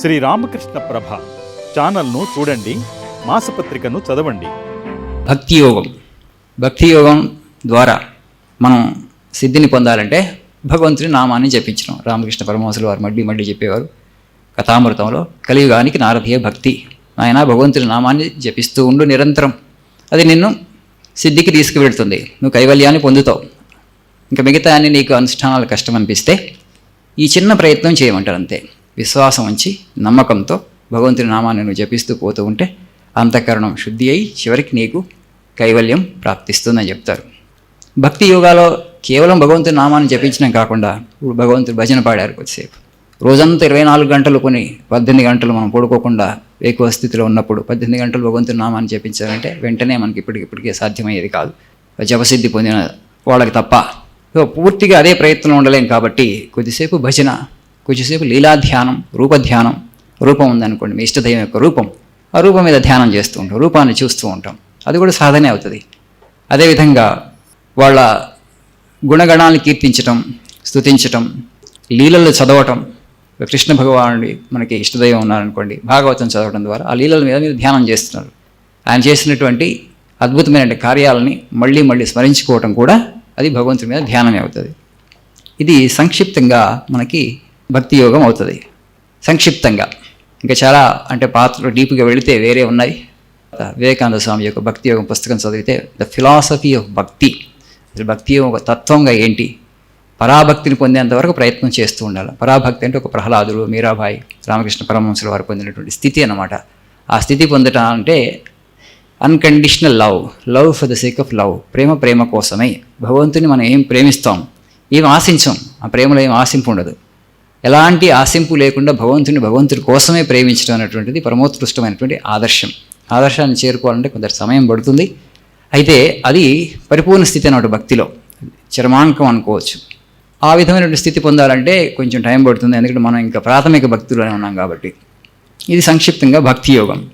శ్రీ రామకృష్ణ ప్రభ ఛానల్ను చూడండి మాసపత్రికను చదవండి. భక్తి యోగం భక్తి యోగం ద్వారా మనం సిద్ధిని పొందాలంటే భగవంతుని నామాన్ని జపించడం. రామకృష్ణ పరమహంసులు వారు మడ్డీ మడ్డీ చెప్పేవారు కథామృతంలో కలియుగానికి నారదీయ భక్తి. ఆయన భగవంతుని నామాన్ని జపిస్తూ ఉండు నిరంతరం. అది నిన్ను సిద్ధికి తీసుకువెళ్తుంది. నువ్వు కైవల్యాన్ని పొందుతావు. ఇంకా మిగతా అన్ని నీకు అనుష్ఠానాలు కష్టం అనిపిస్తే ఈ చిన్న ప్రయత్నం చేయమంటారు అంతే. విశ్వాసం ఉంచి నమ్మకంతో భగవంతుని నామాన్ని నువ్వు జపిస్తూ పోతూ ఉంటే అంతఃకరణం శుద్ధి అయి చివరికి నీకు కైవల్యం ప్రాప్తిస్తుందని చెప్తారు. భక్తి యోగాలో కేవలం భగవంతుని నామాన్ని జపించడం కాకుండా ఇప్పుడు భగవంతుడు భజన పాడారు కొద్దిసేపు. రోజంతా ఇరవై నాలుగు గంటలు కొన్ని పద్దెనిమిది గంటలు మనం పడుకోకుండా ఎక్కువ స్థితిలో ఉన్నప్పుడు పద్దెనిమిది గంటలు భగవంతుని నామాన్ని జపించాలంటే వెంటనే మనకి ఇప్పటికిప్పటికే సాధ్యమయ్యేది కాదు. జపసిద్ధి పొందిన వాళ్ళకి తప్ప సో పూర్తిగా అదే ప్రయత్నం ఉండలేం కాబట్టి కొద్దిసేపు భజన కొద్దిసేపు లీలా ధ్యానం రూప ధ్యానం రూపం ఉందనుకోండి మీ ఇష్టదైవం యొక్క రూపం. ఆ రూపం మీద ధ్యానం చేస్తూ ఉంటాం రూపాన్ని చూస్తూ ఉంటాం. అది కూడా సాధనే అవుతుంది. అదేవిధంగా వాళ్ళ గుణగణాలను కీర్తించటం స్తుతించటం లీలలు చదవటం కృష్ణ భగవానుడి మనకి ఇష్టదైవం ఉన్నారనుకోండి భాగవతం చదవడం ద్వారా ఆ లీలల మీద మీరు ధ్యానం చేస్తున్నారు. ఆయన చేసినటువంటి అద్భుతమైన కార్యాలని మళ్ళీ మళ్ళీ స్మరించుకోవటం కూడా అది భగవంతుడి మీద ధ్యానమే అవుతుంది. ఇది సంక్షిప్తంగా మనకి భక్తి యోగం అవుతుంది. సంక్షిప్తంగా. ఇంకా చాలా అంటే పాత్రలు డీప్గా వెళితే వేరే ఉన్నాయి. వివేకానంద స్వామి యొక్క భక్తి యోగం పుస్తకం చదివితే ద ఫిలాసఫీ ఆఫ్ భక్తి అసలు భక్తి యోగం తత్వంగా ఏంటి? పరాభక్తిని పొందేంతవరకు ప్రయత్నం చేస్తూ ఉండాలి. పరాభక్తి అంటే ఒక ప్రహ్లాదుడు మీరాబాయి రామకృష్ణ పరమహంసుల వారు పొందినటువంటి స్థితి అన్నమాట. ఆ స్థితి పొందటం అంటే unconditional love love for the sake of love ప్రేమ ప్రేమ కోసమే. భగవంతుని మనం ఏం ప్రేమిస్తాం? ఏం ఆశించాం? ఆ ప్రేమలో ఏం ఆశింపు ఉండదు. ఎలాంటి ఆశింపు లేకుండా భగవంతుని భగవంతుడి కోసమే ప్రేమించడం అనేటువంటిది పరమోత్కృష్టమైనటువంటి ఆదర్శం. ఆదర్శాన్ని చేరుకోవాలంటే కొంత సమయం పడుతుంది. అయితే అది పరిపూర్ణ స్థితి అన్నమాట భక్తిలో. చర్మాంకం అనుకోవచ్చు. ఆ విధమైనటువంటి స్థితి పొందాలంటే కొంచెం టైం పడుతుంది. ఎందుకంటే మనం ఇంకా ప్రాథమిక భక్తిలోనే ఉన్నాం కాబట్టి. ఇది సంక్షిప్తంగా భక్తి యోగం.